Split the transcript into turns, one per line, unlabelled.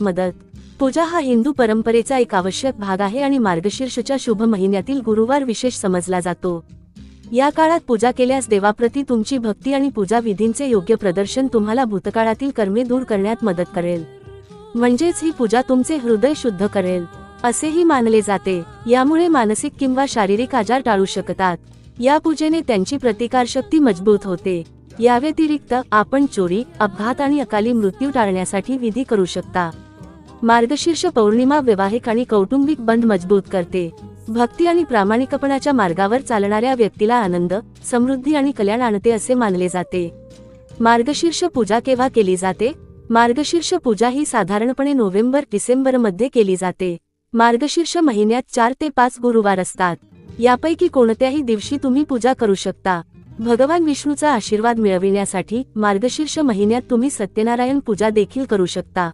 मदत. पूजा हा हिंदू परंपरेचा एक आवश्यक भाग आहे आणि मार्गशीर्षच्या शुभ महिन्यातील गुरुवार विशेष समजला जातो. या काळात पूजा केल्यास देवाप्रती तुमची भक्ती आणि पूजा विधींचे योग्य प्रदर्शन तुम्हाला भूतकाळातील कर्मे दूर करण्यात मदत करेल. म्हणजेच ही पूजा तुमचे हृदय शुद्ध करेल असेही मानले जाते. यामुळे मानसिक किंवा शारीरिक आजार टाळू शकतात. या पूजेने त्यांची प्रतिकारशक्ती मजबूत होते. या व्यतिरिक्त आपण चोरी अपघात आणि अकाली मृत्यू टाळण्यासाठी विधी करू शकता. मार्गशीर्ष पौर्णिमा वैवाहिक आणि कौटुंबिक बंध मजबूत करते. भक्ती आणि प्रामाणिकपणाच्या मार्गावर चालणाऱ्या व्यक्तीला आनंद समृद्धी आणि कल्याण आणते असे मानले जाते. मार्गशीर्ष पूजा केव्हा केली जाते? मार्गशीर्ष पूजा ही साधारणपणे नोव्हेंबर डिसेंबरमध्ये केली जाते. मार्गशीर्ष महिन्यात चार ते पाच गुरुवार असतात. यापैकी कोणत्याही दिवशी तुम्ही पूजा करू शकता. भगवान विष्णूचा आशीर्वाद मिळविण्यासाठी मार्गशीर्ष महिन्यात तुम्ही सत्यनारायण पूजा देखील करू शकता.